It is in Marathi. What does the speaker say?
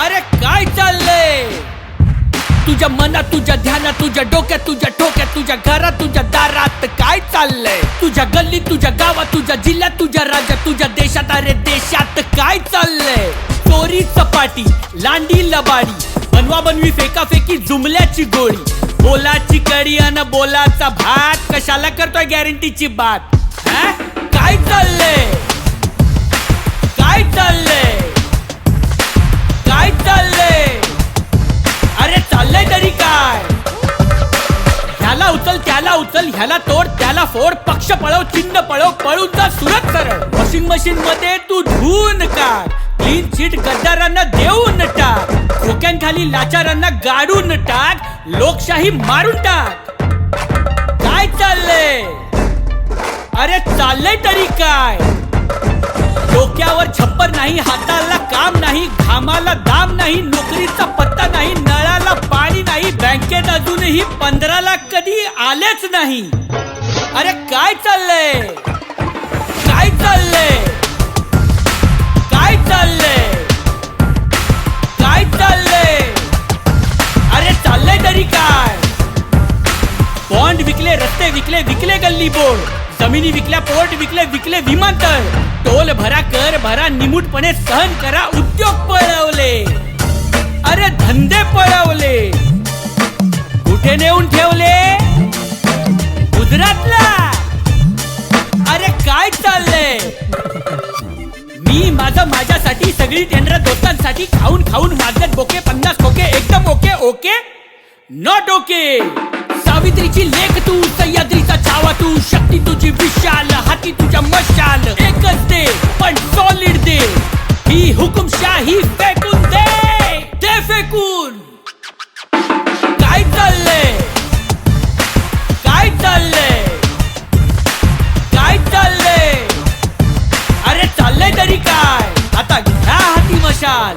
अरे काय चाललंय? तुझ्या मनात तुझ्या ध्यानात तुझ्या डोक्यात तुझ्या ठोक्यात तुझ्या घरात तुझ्या दारात काय चाललंय? तुझ्या गल्लीत तुझ्या गावात तुझ्या जिल्ह्यात तुझ्या राज्यात तुझ्या देशात अरे देशात काय चाललंय? चोरी चपाटी लांडी लबाडी बनवा बनवी फेका फेकी जुमल्याची गोळी. बोलाची कडी अन बोलाचा भात कशाला करतोय गॅरंटीची बात? काय चाललंय? उचल त्याला उचल ह्याला तोड त्याला फोड पक्ष पळव चिन्ह पळव पळून जा सुरत सरळ. वॉशिंग मशीन मध्ये तू धुवून काढ क्लीन चिट गद्दारांना देऊन टाक. खोक्यांखाली लाचारांना गाडून टाक. लोकशाही मारून टाक. काय चाललंय? अरे चाललंय तरी काय? डोक्यावर छप्पर नाही हाताला काम नाही घामाला दाम नाही नोकरीचा पत्ता नाही नळाला पाणी नाही बँकेत अजूनही पंधरा कधी आलेच नाही. अरे काय चाललंय? काय चाललंय? काय चाललंय? काय चाललंय? अरे चाललंय तरी काय? बॉन्ड विकले रस्ते विकले विकले गल्ली बोर्ड जमिनी विकल्या पोर्ट विकले विकले विमानतळ. टोल भरा कर भरा निमूटपणे सहन करा उद्योग पळवले. अरे धंदे पळवले. कुठे नेऊन ठेवले. गुजरातला. अरे काय चाललंय? मी माझं माझ्यासाठी सगळी टेंडर दोस्तांसाठी खाऊन खाऊन माझ्यात बोके पन्नास खोके एकदम ओके ओके? नॉट ओके सावित्रीची लेख तू सह्याद्रीचा छावा तू शक्ती तुझी विशाल हाती तुझ्या मशाल. एकच दे पण सॉलिड दे. ही हुकुमशाही तरी काय? आता घ्या हाती मशाल.